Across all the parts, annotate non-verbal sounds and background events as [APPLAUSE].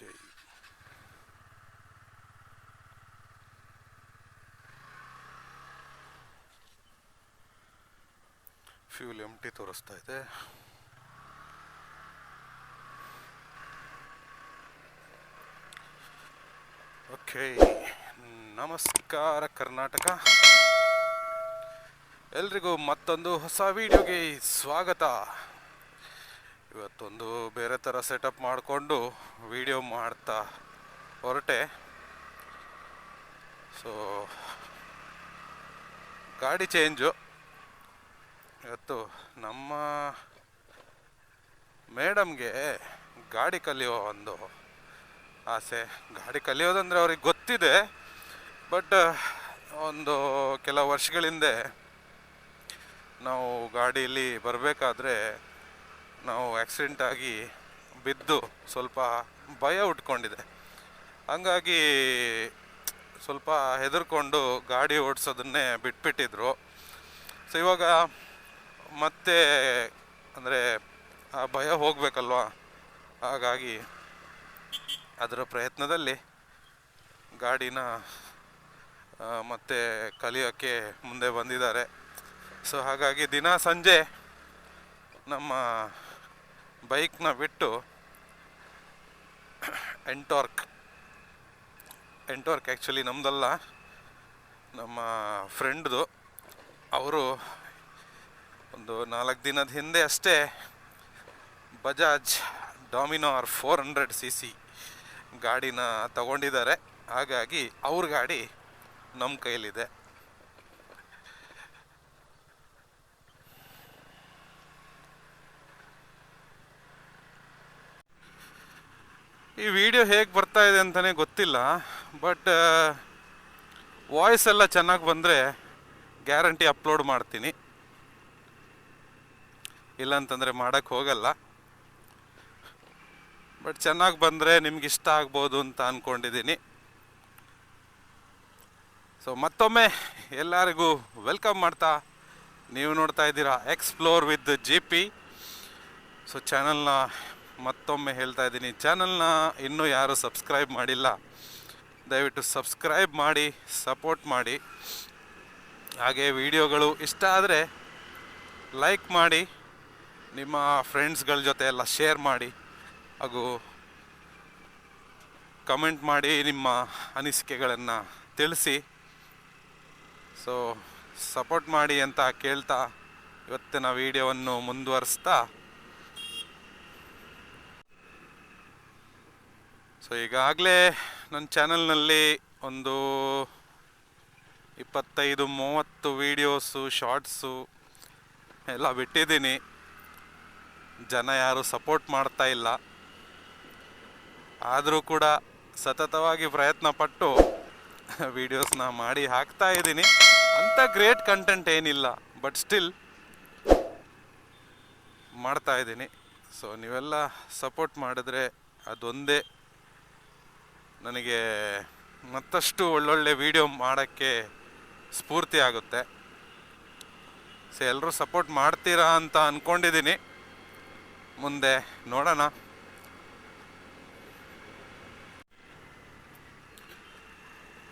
ಜೈ fuel M T ತೋರಿಸ್ತಾ ಇದೆ. Okay ನಮಸ್ಕಾರ ಕರ್ನಾಟಕ. ಎಲ್ರಿಗೂ ಮತ್ತೊಂದು ಹೊಸ ವಿಡಿಯೋಗೆ ಸ್ವಾಗತ. ಇವತ್ತೊಂದು ಬೇರೆ ಥರ ಸೆಟಪ್ ಮಾಡಿಕೊಂಡು ವಿಡಿಯೋ ಮಾಡ್ತಾ ಹೊರಟೆ. ಸೊ ಗಾಡಿ ಚೇಂಜು ಇವತ್ತು ನಮ್ಮ ಮೇಡಮ್ಗೆ ಗಾಡಿ ಕಲಿಯೋ ಒಂದು ಆಸೆ. ಗಾಡಿ ಕಲಿಯೋದಂದರೆ ಅವ್ರಿಗೆ ಗೊತ್ತಿದೆ ಬಟ್ ಒಂದು ಕೆಲವು ವರ್ಷಗಳಿಂದೆ ನಾವು ಗಾಡಿಯಲ್ಲಿ ಬರಬೇಕಾದ್ರೆ ನಾವು ಆಕ್ಸಿಡೆಂಟ್ ಆಗಿ ಬಿದ್ದು ಸ್ವಲ್ಪ ಭಯ ಉಟ್ಕೊಂಡಿದೆ. ಹಂಗಾಗಿ ಸ್ವಲ್ಪ ಹೆದರ್ಕೊಂಡು ಗಾಡಿ ಓಡಿಸೋದನ್ನೇ ಬಿಟ್ಬಿಟ್ಟಿದ್ರು. ಸೊ ಇವಾಗ ಮತ್ತೆ ಅಂದರೆ ಆ ಭಯ ಹೋಗಬೇಕಲ್ವಾ? ಹಾಗಾಗಿ ಅದರ ಪ್ರಯತ್ನದಲ್ಲಿ ಗಾಡಿನ ಮತ್ತೆ ಕಲಿಯೋಕ್ಕೆ ಮುಂದೆ ಬಂದಿದ್ದಾರೆ. ಸೊ ಹಾಗಾಗಿ ದಿನ ಸಂಜೆ ನಮ್ಮ ಬೈಕ್ನ ಬಿಟ್ಟು ಎಂಟೋರ್ಕ್ ಎಂಟೋರ್ಕ್ ಆ್ಯಕ್ಚುಲಿ ನಮ್ಮದಲ್ಲ ನಮ್ಮ ಫ್ರೆಂಡ್ದು ಅವರು ಒಂದು ನಾಲ್ಕು ದಿನದ ಹಿಂದೆ ಅಷ್ಟೇ Bajaj Dominar four hundred C C ಗಾಡಿನ ತಗೊಂಡಿದ್ದಾರೆ. ಹಾಗಾಗಿ ಅವ್ರ ಗಾಡಿ ನಮ್ಮ ಕೈಲಿದೆ ಈ ವಿಡಿಯೋ ಹೇಗೆ ಬರ್ತಾ ಇದೆ ಅಂತಲೇ ಗೊತ್ತಿಲ್ಲ, ಬಟ್ ವಾಯ್ಸ್ ಎಲ್ಲ ಚೆನ್ನಾಗಿ ಬಂದರೆ ಗ್ಯಾರಂಟಿ ಅಪ್ಲೋಡ್ ಮಾಡ್ತೀನಿ. ಇಲ್ಲಾಂತಂದರೆ ಮಾಡೋಕ್ಕೆ ಹೋಗಲ್ಲ. ಬಟ್ ಚೆನ್ನಾಗಿ ಬಂದರೆ ನಿಮ್ಗೆ ಇಷ್ಟ ಆಗ್ಬೋದು ಅಂತ ಅಂದ್ಕೊಂಡಿದ್ದೀನಿ ಸೊ ಮತ್ತೊಮ್ಮೆ ಎಲ್ಲರಿಗೂ ವೆಲ್ಕಮ್ ಮಾಡ್ತಾ ನೀವು ನೋಡ್ತಾ ಇದ್ದೀರಾ explore with G P so ಚಾನಲ್ನ ಮತ್ತೊಮ್ಮೆ ಹೇಳ್ತಾ ಇದ್ದೀನಿ, ಚಾನಲ್ನ ಇನ್ನೂ ಯಾರು ಸಬ್ಸ್ಕ್ರೈಬ್ ಮಾಡಿಲ್ಲ, ದಯವಿಟ್ಟು ಸಬ್ಸ್ಕ್ರೈಬ್ ಮಾಡಿ, ಸಪೋರ್ಟ್ ಮಾಡಿ. ಹಾಗೆ ವಿಡಿಯೋಗಳು ಇಷ್ಟ ಆದರೆ ಲೈಕ್ ಮಾಡಿ, ನಿಮ್ಮ ಫ್ರೆಂಡ್ಸ್ಗಳ ಜೊತೆ ಎಲ್ಲ ಶೇರ್ ಮಾಡಿ, ಹಾಗೂ ಕಮೆಂಟ್ ಮಾಡಿ ನಿಮ್ಮ ಅನಿಸಿಕೆಗಳನ್ನು ತಿಳಿಸಿ. ಸೊ ಸಪೋರ್ಟ್ ಮಾಡಿ ಅಂತ ಕೇಳ್ತಾ ಇವತ್ತಿನ ವಿಡಿಯೋವನ್ನು ಮುಂದುವರಿಸ್ತಾ ಸೊ ಈಗಾಗಲೇ ನನ್ನ ಚಾನಲ್ನಲ್ಲಿ ಒಂದು ಇಪ್ಪತ್ತೈದು, ಮೂವತ್ತು ವೀಡಿಯೋಸು, ಶಾರ್ಟ್ಸು ಎಲ್ಲ ಬಿಟ್ಟಿದ್ದೀನಿ. ಜನ ಯಾರು ಸಪೋರ್ಟ್ ಮಾಡ್ತಾ ಇಲ್ಲ. ಆದರೂ ಕೂಡ ಸತತವಾಗಿ ಪ್ರಯತ್ನ ಪಟ್ಟು ವೀಡಿಯೋಸ್ನ ಮಾಡಿ ಹಾಕ್ತಾ ಇದ್ದೀನಿ. ಅಂತ ಗ್ರೇಟ್ ಕಂಟೆಂಟ್ ಏನಿಲ್ಲ, ಬಟ್ ಸ್ಟಿಲ್ ಮಾಡ್ತಾ ಇದ್ದೀನಿ. ಸೊ ನೀವೆಲ್ಲ ಸಪೋರ್ಟ್ ಮಾಡಿದ್ರೆ ಅದೊಂದೇ ನನಗೆ ಮತ್ತಷ್ಟು ಒಳ್ಳೊಳ್ಳೆ ವಿಡಿಯೋ ಮಾಡೋಕ್ಕೆ ಸ್ಫೂರ್ತಿ ಆಗುತ್ತೆ. ಸೊ ಎಲ್ಲರೂ ಸಪೋರ್ಟ್ ಮಾಡ್ತೀರಾ ಅಂತ ಅಂದ್ಕೊಂಡಿದ್ದೀನಿ ಮುಂದೆ ನೋಡೋಣ.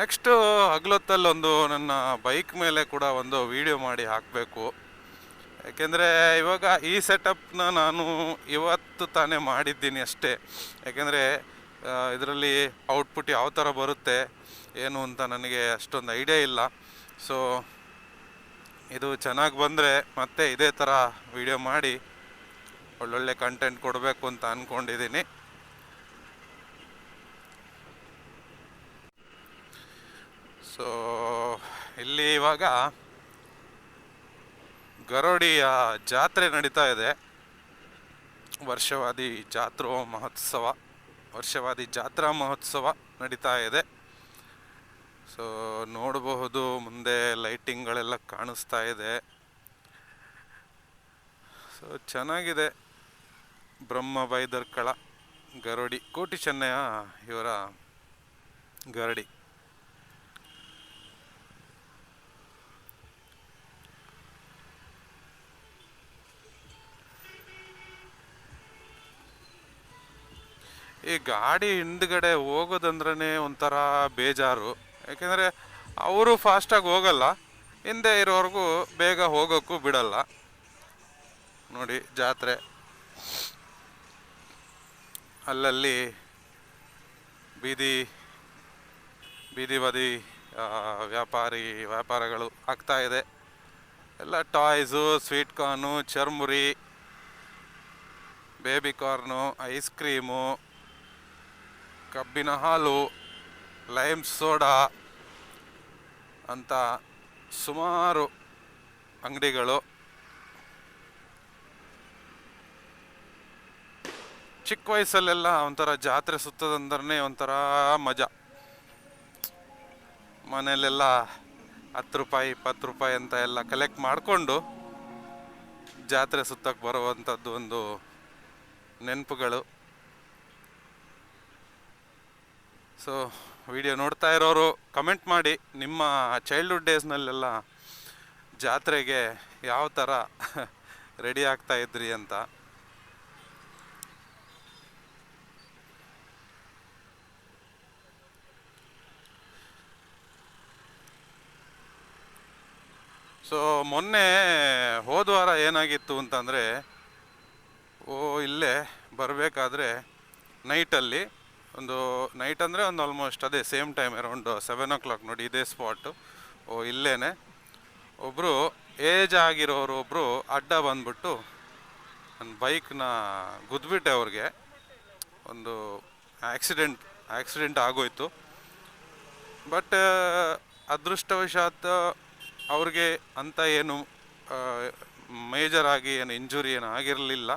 ನೆಕ್ಸ್ಟು ಹಗಲೊತ್ತಲ್ಲೊಂದು ನನ್ನ ಬೈಕ್ ಮೇಲೆ ಕೂಡ ಒಂದು ವಿಡಿಯೋ ಮಾಡಿ ಹಾಕಬೇಕು. ಯಾಕೆಂದರೆ ಇವಾಗ ಈ ಸೆಟಪ್ನ ನಾನು ಇವತ್ತು ತಾನೇ ಮಾಡಿದ್ದೀನಿ ಅಷ್ಟೇ. ಯಾಕೆಂದರೆ ಇದರಲ್ಲಿ ಔಟ್ಪುಟ್ ಯಾವ ಥರ ಬರುತ್ತೆ, ಏನು ಅಂತ ನನಗೆ ಅಷ್ಟೊಂದು ಐಡಿಯಾ ಇಲ್ಲ. ಸೊ ಇದು ಚೆನ್ನಾಗಿ ಬಂದರೆ ಮತ್ತೆ ಇದೇ ಥರ ವಿಡಿಯೋ ಮಾಡಿ, ಒಳ್ಳೊಳ್ಳೆ ಕಂಟೆಂಟ್ ಕೊಡಬೇಕು ಅಂತ ಅಂದ್ಕೊಂಡಿದ್ದೀನಿ ಸೊ ಇಲ್ಲಿ ಇವಾಗ ಗರೋಡಿಯ ಜಾತ್ರೆ ನಡೀತಾ ಇದೆ. ವರ್ಷವಾದಿ ಜಾತ್ರೋ ಮಹೋತ್ಸವ. ವರ್ಷವಾದಿ ಜಾತ್ರಾ ಮಹೋತ್ಸವ ನಡೀತಾ ಇದೆ. ಸೊ ನೋಡಬಹುದು, ಮುಂದೆ ಲೈಟಿಂಗ್ಗಳೆಲ್ಲ ಕಾಣಿಸ್ತಾ ಇದೆ. ಸೊ ಚೆನ್ನಾಗಿದೆ. ಬ್ರಹ್ಮ ಬೈದರ್ಕಳ ಗರಡಿ, ಕೋಟಿ ಚೆನ್ನಯ್ಯ ಇವರ ಗರಡಿ. ಈ ಗಾಡಿ ಹಿಂದ್ಗಡೆ ಹೋಗೋದಂದ್ರೇ ಒಂಥರ ಬೇಜಾರು. ಯಾಕೆಂದರೆ ಅವರು ಫಾಸ್ಟಾಗಿ ಹೋಗಲ್ಲ, ಹಿಂದೆ ಇರೋವರೆಗೂ ಬೇಗ ಹೋಗೋಕ್ಕೂ ಬಿಡಲ್ಲ. ನೋಡಿ ಜಾತ್ರೆ. ಅಲ್ಲಲ್ಲಿ ಬೀದಿ ಬೀದಿ ಬದಿ ವ್ಯಾಪಾರಿ, ವ್ಯಾಪಾರಗಳು ಆಗ್ತಾ ಇದೆ. ಎಲ್ಲ ಟಾಯ್ಸು, ಸ್ವೀಟ್ ಕಾರ್ನು, ಚರ್ಮುರಿ, ಬೇಬಿ ಕಾರ್ನು, ಐಸ್ ಕ್ರೀಮು. ಕಬ್ಬಿನ ಹಾಲು, ಲೈಮ್ ಸೋಡಾ ಅಂತ ಸುಮಾರು ಅಂಗಡಿಗಳು. ಚಿಕ್ಕ ವಯಸ್ಸಲ್ಲೆಲ್ಲ ಒಂಥರ ಜಾತ್ರೆ ಸುತ್ತದಂದ್ರೆ ಒಂಥರ ಮಜಾ. ಮನೆಯಲ್ಲೆಲ್ಲ ಹತ್ತು ರೂಪಾಯಿ, ಇಪ್ಪತ್ತು ರೂಪಾಯಿ ಅಂತ ಎಲ್ಲ ಕಲೆಕ್ಟ್ ಮಾಡಿಕೊಂಡು ಜಾತ್ರೆ ಸುತ್ತಕ್ಕೆ ಬರುವಂಥದ್ದು ಒಂದು ನೆನಪುಗಳು. ಸೊ ವಿಡಿಯೋ ನೋಡ್ತಾ ಇರೋರು ಕಮೆಂಟ್ ಮಾಡಿ ನಿಮ್ಮ ಚೈಲ್ಡ್ಹುಡ್ ಡೇಸ್ನಲ್ಲೆಲ್ಲ ಜಾತ್ರೆಗೆ ಯಾವ ಥರ ರೆಡಿ [LAUGHS] ಆಗ್ತಾ ಇದ್ರಿ ಅಂತ. ಸೊ ಮೊನ್ನೆ ಹೋದ ವಾರ ಏನಾಗಿತ್ತು ಅಂತಂದರೆ, ಓ ಇಲ್ಲೇ ಬರಬೇಕಾದ್ರೆ ನೈಟಲ್ಲಿ ಒಂದು ನೈಟ್ ಅಂದರೆ ಒಂದು ಆಲ್ಮೋಸ್ಟ್ ಅದೇ same time around seven o'clock ನೋಡಿ ಇದೇ ಸ್ಪಾಟು ಓ ಇಲ್ಲೇ ಒಬ್ಬರು ಏಜ್ ಆಗಿರೋರು ಒಬ್ಬರು ಅಡ್ಡ ಬಂದ್ಬಿಟ್ಟು ನನ್ನ ಬೈಕ್ನ ಗುದ್ಬಿಟ್ಟೆ ಅವ್ರಿಗೆ. ಒಂದು ಆ್ಯಕ್ಸಿಡೆಂಟ್ ಆ್ಯಕ್ಸಿಡೆಂಟ್ ಆಗೋಯ್ತು. ಬಟ್ ಅದೃಷ್ಟವಶಾತ್ ಅವ್ರಿಗೆ ಅಂತ ಏನು ಮೇಜರ್ ಆಗಿ ಏನು ಇಂಜುರಿ ಏನು ಆಗಿರಲಿಲ್ಲ.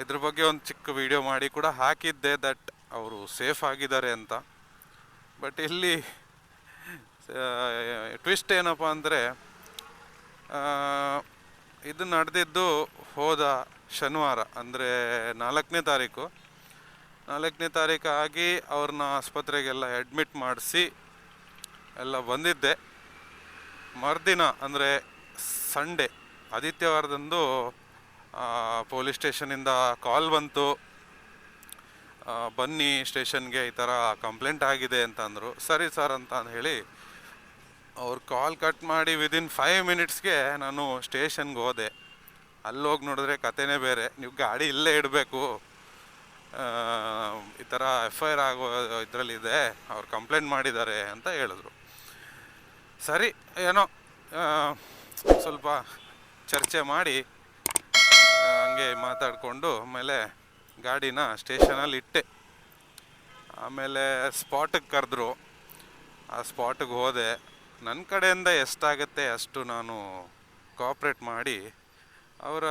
ಇದ್ರ ಬಗ್ಗೆ ಒಂದು ಚಿಕ್ಕ ವಿಡಿಯೋ ಮಾಡಿ ಕೂಡ ಹಾಕಿದ್ದೆ ದಟ್ ಅವರು ಸೇಫ್ ಆಗಿದ್ದಾರೆ ಅಂತ. ಬಟ್ ಇಲ್ಲಿ ಟ್ವಿಸ್ಟ್ ಏನಪ್ಪ ಅಂದರೆ ಇದು ನಡೆದಿದ್ದು ಹೋದ ಶನಿವಾರ, ಅಂದರೆ ನಾಲ್ಕನೇ ತಾರೀಕು. ನಾಲ್ಕನೇ ತಾರೀಕು ಆಗಿ ಅವ್ರನ್ನ ಆಸ್ಪತ್ರೆಗೆಲ್ಲ ಅಡ್ಮಿಟ್ ಮಾಡಿಸಿ ಎಲ್ಲ ಬಂದಿದ್ದೆ. ಮರುದಿನ, ಅಂದರೆ ಸಂಡೇ, ಆದಿತ್ಯವಾರದಂದು ಪೊಲೀಸ್ ಸ್ಟೇಷನಿಂದ ಕಾಲ್ ಬಂತು. ಬನ್ನಿ ಸ್ಟೇಷನ್ಗೆ, ಈ ಥರ ಕಂಪ್ಲೇಂಟ್ ಆಗಿದೆ ಅಂತ ಅಂದರು. ಸರಿ ಸರ್ ಅಂತ ಹೇಳಿ ಅವ್ರು ಕಾಲ್ ಕಟ್ ಮಾಡಿ ವಿದಿನ್ ಫೈವ್ ಮಿನಿಟ್ಸ್ಗೆ ನಾನು ಸ್ಟೇಷನ್ಗೆ ಹೋದೆ. ಅಲ್ಲಿ ಹೋಗಿ ನೋಡಿದ್ರೆ ಕತೆನೇ ಬೇರೆ. ನೀವು ಗಾಡಿ ಇಲ್ಲೇ ಇಡಬೇಕು. ಈ ಥರ ಎಫ್ ಐ ಆರ್ ಆಗೋ ಇದರಲ್ಲಿದೆ ಅವ್ರು ಕಂಪ್ಲೇಂಟ್ ಮಾಡಿದ್ದಾರೆ ಅಂತ ಹೇಳಿದ್ರು. ಸರಿ, ಏನೋ ಸ್ವಲ್ಪ ಚರ್ಚೆ ಮಾಡಿ ಹಂಗೆ ಮಾತಾಡಿಕೊಂಡು ಆಮೇಲೆ ಗಾಡಿನ ಸ್ಟೇಷನಲ್ಲಿ ಇಟ್ಟೆ. ಆಮೇಲೆ ಸ್ಪಾಟಿಗೆ ಕರೆದ್ರು. ಆ ಸ್ಪಾಟಿಗೆ ಹೋದೆ. ನನ್ನ ಕಡೆಯಿಂದ ಎಷ್ಟಾಗುತ್ತೆ ಅಷ್ಟು ನಾನು ಕೋಪ್ರೇಟ್ ಮಾಡಿ ಅವರ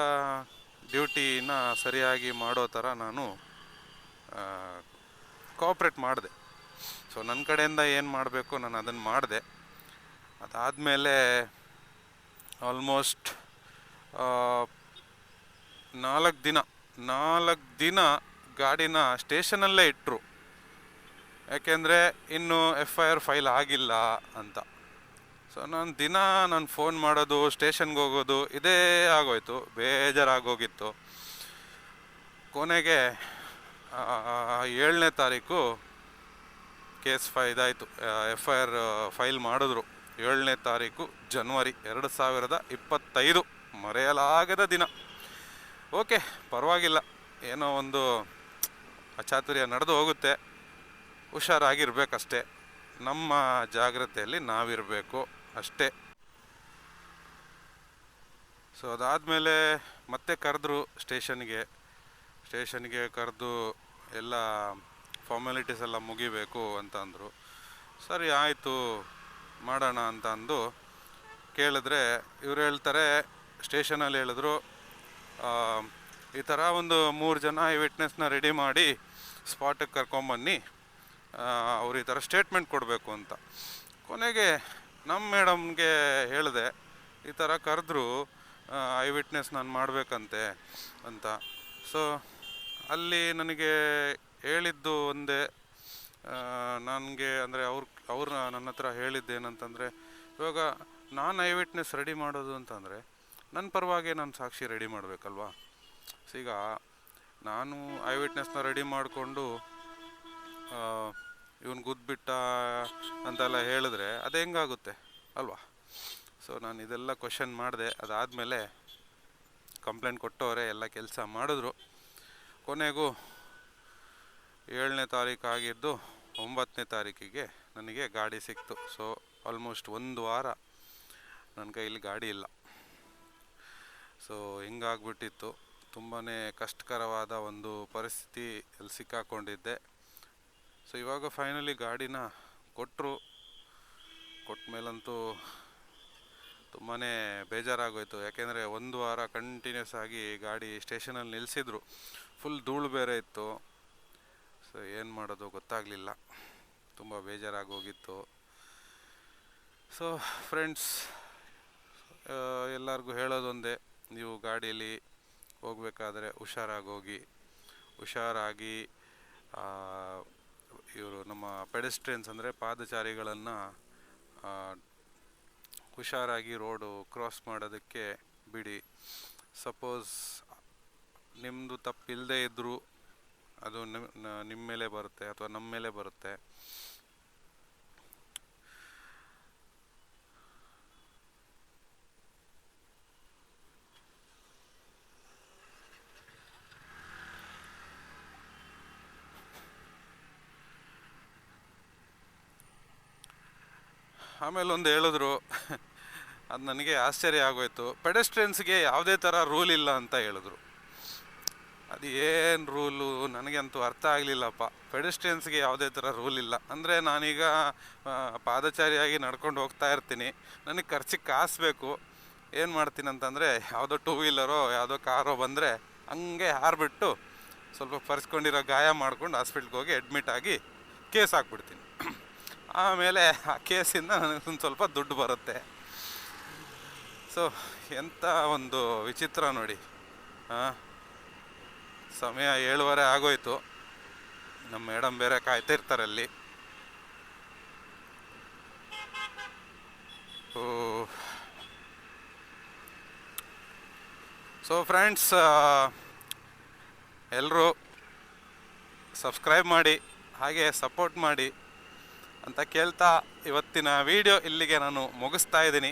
ಡ್ಯೂಟಿನ ಸರಿಯಾಗಿ ಮಾಡೋ ಥರ ನಾನು ಕೋಪ್ರೇಟ್ ಮಾಡಿದೆ. ಸೊ ನನ್ನ ಕಡೆಯಿಂದ ಏನು ಮಾಡಬೇಕು ನಾನು ಅದನ್ನು ಮಾಡಿದೆ. ಅದಾದಮೇಲೆ ಆಲ್ಮೋಸ್ಟ್ ನಾಲ್ಕು ದಿನ ನಾಲ್ಕು ದಿನ ಗಾಡಿನ ಸ್ಟೇಷನಲ್ಲೇ ಇಟ್ಟರು ಯಾಕೆಂದರೆ ಇನ್ನೂ ಎಫ್ ಐ ಆರ್ ಫೈಲ್ ಆಗಿಲ್ಲ ಅಂತ. ಸೊ ನಾನು ದಿನ ನಾನು ಫೋನ್ ಮಾಡೋದು, ಸ್ಟೇಷನ್ಗೆ ಹೋಗೋದು, ಇದೇ ಆಗೋಯ್ತು, ಬೇಜಾರಾಗೋಗಿತ್ತು. ಕೊನೆಗೆ ಏಳನೇ ತಾರೀಕು ಕೇಸ್ ಫೈ ಇದಾಯಿತು ಎಫ್ ಐ ಆರ್ ಫೈಲ್ ಮಾಡಿದ್ರು. ಏಳನೇ ತಾರೀಕು ಜನ್ವರಿ ಎರಡು ಸಾವಿರದ ಇಪ್ಪತ್ತೈದು, ಮರೆಯಲಾಗದ ದಿನ. ಓಕೆ, ಪರವಾಗಿಲ್ಲ. ಏನೋ ಒಂದು ಅಚಾತುರ್ಯ ನಡೆದು ಹೋಗುತ್ತೆ. ಹುಷಾರಾಗಿರ್ಬೇಕಷ್ಟೇ. ನಮ್ಮ ಜಾಗ್ರತೆಯಲ್ಲಿ ನಾವಿರಬೇಕು ಅಷ್ಟೇ. ಸೊ ಅದಾದಮೇಲೆ ಮತ್ತೆ ಕರೆದ್ರು ಸ್ಟೇಷನ್ಗೆ. ಸ್ಟೇಷನ್ಗೆ ಕರೆದು ಎಲ್ಲ ಫಾರ್ಮಾಲಿಟೀಸ್ ಎಲ್ಲ ಮುಗಿಬೇಕು ಅಂತ ಅಂದರು ಸರಿ, ಆಯಿತು, ಮಾಡೋಣ ಅಂತ ಅಂದು ಕೇಳಿದ್ರೆ ಇವ್ರು ಹೇಳ್ತಾರೆ, ಸ್ಟೇಷನಲ್ಲಿ ಹೇಳಿದ್ರು ಈ ಥರ ಒಂದು ಮೂರು ಜನ ಐ ವಿಟ್ನೆಸ್ನ ರೆಡಿ ಮಾಡಿ ಸ್ಪಾಟಿಗೆ ಕರ್ಕೊಂಬನ್ನಿ. ಅವ್ರು ಈ ಥರ ಸ್ಟೇಟ್ಮೆಂಟ್ ಕೊಡಬೇಕು ಅಂತ. ಕೊನೆಗೆ ನಮ್ಮ ಮೇಡಮ್ಗೆ ಹೇಳಿದೆ, ಈ ಥರ ಕರೆದ್ರು ಐ ವಿಟ್ನೆಸ್ ನಾನು ಮಾಡಬೇಕಂತೆ ಅಂತ. ಸೊ ಅಲ್ಲಿ ನನಗೆ ಹೇಳಿದ್ದು ಒಂದೇ ನನಗೆ ಅಂದರೆ ಅವ್ರ ಅವ್ರು ನನ್ನ ಹತ್ರ ಹೇಳಿದ್ದೇನಂತಂದರೆ, ಇವಾಗ ನಾನು ಐ ವಿಟ್ನೆಸ್ ರೆಡಿ ಮಾಡೋದು ಅಂತಂದರೆ ನನ್ನ ಪರವಾಗಿ ನಾನು ಸಾಕ್ಷಿ ರೆಡಿ ಮಾಡಬೇಕಲ್ವಾ? ಸೊ ಈಗ ನಾನು ಐ ವಿಟ್ನೆಸ್ನ ರೆಡಿ ಮಾಡಿಕೊಂಡು ಇವನು ಗುದ್ದುಬಿಟ್ಟ ಅಂತೆಲ್ಲ ಹೇಳಿದ್ರೆ ಅದು ಹೆಂಗಾಗುತ್ತೆ ಅಲ್ವಾ? ಸೊ ನಾನು ಇದೆಲ್ಲ ಕ್ವಶನ್ ಮಾಡಿದೆ. ಅದಾದಮೇಲೆ ಕಂಪ್ಲೇಂಟ್ ಕೊಟ್ಟವರೇ ಎಲ್ಲ ಕೆಲಸ ಮಾಡಿದ್ರು. ಕೊನೆಗೂ ಏಳನೇ ತಾರೀಕು ಆಗಿದ್ದು ಒಂಬತ್ತನೇ ತಾರೀಕಿಗೆ ನನಗೆ ಗಾಡಿ ಸಿಕ್ತು. ಸೊ ಆಲ್ಮೋಸ್ಟ್ ಒಂದು ವಾರ ನನ್ನ ಕೈಯಲ್ಲಿ ಗಾಡಿ ಇಲ್ಲ. ಸೊ ಹಿಂಗಾಗ್ಬಿಟ್ಟಿತ್ತು. ತುಂಬಾ ಕಷ್ಟಕರವಾದ ಒಂದು ಪರಿಸ್ಥಿತಿ ಅಲ್ಲಿ ಸಿಕ್ಕಾಕೊಂಡಿದ್ದೆ. ಸೊ ಇವಾಗ ಫೈನಲಿ ಗಾಡಿನ ಕೊಟ್ಟರು ಕೊಟ್ಟ ಮೇಲಂತೂ ತುಂಬಾ ಬೇಜಾರಾಗೋಯಿತು. ಯಾಕೆಂದರೆ ಒಂದು ವಾರ ಕಂಟಿನ್ಯೂಸ್ ಆಗಿ ಗಾಡಿ ಸ್ಟೇಷನಲ್ಲಿ ನಿಲ್ಲಿಸಿದ್ರು ಫುಲ್ ಧೂಳು ಬೇರೆ ಇತ್ತು. ಸೊ ಏನು ಮಾಡೋದು ಗೊತ್ತಾಗಲಿಲ್ಲ. ತುಂಬ ಬೇಜಾರಾಗೋಗಿತ್ತು. ಸೊ ಫ್ರೆಂಡ್ಸ್ ಎಲ್ಲರಿಗೂ ಹೇಳೋದೊಂದೇ. ನೀವು ಗಾಡಿಯಲ್ಲಿ ಹೋಗಬೇಕಾದ್ರೆ ಹುಷಾರಾಗಿ ಹೋಗಿ ಹುಷಾರಾಗಿ ಇವರು ನಮ್ಮ ಪೆಡೆಸ್ಟ್ರಿಯನ್ಸ್ ಅಂದರೆ ಪಾದಚಾರಿಗಳನ್ನು ಹುಷಾರಾಗಿ ರೋಡು ಕ್ರಾಸ್ ಮಾಡೋದಕ್ಕೆ ಬಿಡಿ. ಸಪೋಸ್ ನಿಮ್ಮದು ತಪ್ಪಿಲ್ಲದೆ ಇದ್ದರೂ ಅದು ನಿಮ್ ನಿಮ್ಮ ಮೇಲೆ ಬರುತ್ತೆ ಅಥವಾ ನಮ್ಮ ಮೇಲೆ ಬರುತ್ತೆ. ಆಮೇಲೆ ಒಂದು ಹೇಳಿದ್ರು, ಅದು ನನಗೆ ಆಶ್ಚರ್ಯ ಆಗೋಯ್ತು. ಪೆಡೆಸ್ಟ್ರಿಯನ್ಸ್ಗೆ ಯಾವುದೇ ಥರ ರೂಲ್ ಇಲ್ಲ ಅಂತ ಹೇಳಿದ್ರು. ಅದು ಏನು ರೂಲು? ನನಗಂತೂ ಅರ್ಥ ಆಗಲಿಲ್ಲಪ್ಪ. ಪೆಡೆಸ್ಟ್ರಿಯನ್ಸ್ಗೆ ಯಾವುದೇ ಥರ ರೂಲ್ ಇಲ್ಲ. ಅಂದರೆ ನಾನೀಗ ಪಾದಚಾರಿಯಾಗಿ ನಡ್ಕೊಂಡು ಹೋಗ್ತಾ ಇರ್ತೀನಿ. ನನಗೆ ಖರ್ಚಿಗೆ ಕಾಸು ಬೇಕು. ಏನು ಮಾಡ್ತೀನಿ ಅಂತಂದರೆ, ಯಾವುದೋ ಟೂ ವೀಲರೋ ಯಾವುದೋ ಕಾರೋ ಬಂದರೆ ಹಂಗೆ ಹಾರಿಬಿಟ್ಟು ಸ್ವಲ್ಪ ಪರ್ಸ್ಕೊಂಡಿರೋ ಗಾಯ ಮಾಡ್ಕೊಂಡು ಹಾಸ್ಪಿಟ್ಲ್ಗೆ ಹೋಗಿ ಅಡ್ಮಿಟ್ ಆಗಿ ಕೇಸ್ ಹಾಕ್ಬಿಡ್ತೀನಿ. ಆಮೇಲೆ ಆ ಕೇಸಿಂದ ನನಗೆ ಒಂದು ಸ್ವಲ್ಪ ದುಡ್ಡು ಬರುತ್ತೆ. ಸೊ ಎಂಥ ಒಂದು ವಿಚಿತ್ರ ನೋಡಿ. ಹಾಂ ಸಮಯ ಏಳುವರೆ ಆಗೋಯ್ತು. ನಮ್ಮ ಮೇಡಮ್ ಬೇರೆ ಕಾಯ್ತಾ ಇರ್ತಾರೆ ಅಲ್ಲಿ. ಓ. ಸೊ ಫ್ರೆಂಡ್ಸ್ ಎಲ್ಲರೂ ಸಬ್ಸ್ಕ್ರೈಬ್ ಮಾಡಿ, ಹಾಗೆ ಸಪೋರ್ಟ್ ಮಾಡಿ. ಅಂತ ಕೇಳ್ತಾ ಇವತ್ತಿನ ವಿಡಿಯೋ ಇಲ್ಲಿಗೆ ನಾನು ಮುಗಿಸ್ತಾ ಇದ್ದೀನಿ.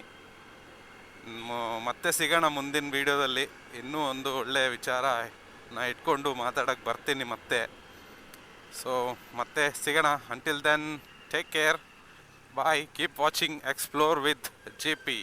ಮತ್ತೆ ಸಿಗೋಣ ಮುಂದಿನ ವಿಡಿಯೋದಲ್ಲಿ ಇನ್ನೂ ಒಂದು ಒಳ್ಳೆಯ ವಿಚಾರ ನಾ ಇಟ್ಕೊಂಡು ಮಾತಾಡೋಕ್ಕೆ ಬರ್ತೀನಿ ಮತ್ತೆ. ಸೊ ಮತ್ತೆ ಸಿಗೋಣ. Until then take care bye keep watching explore with J P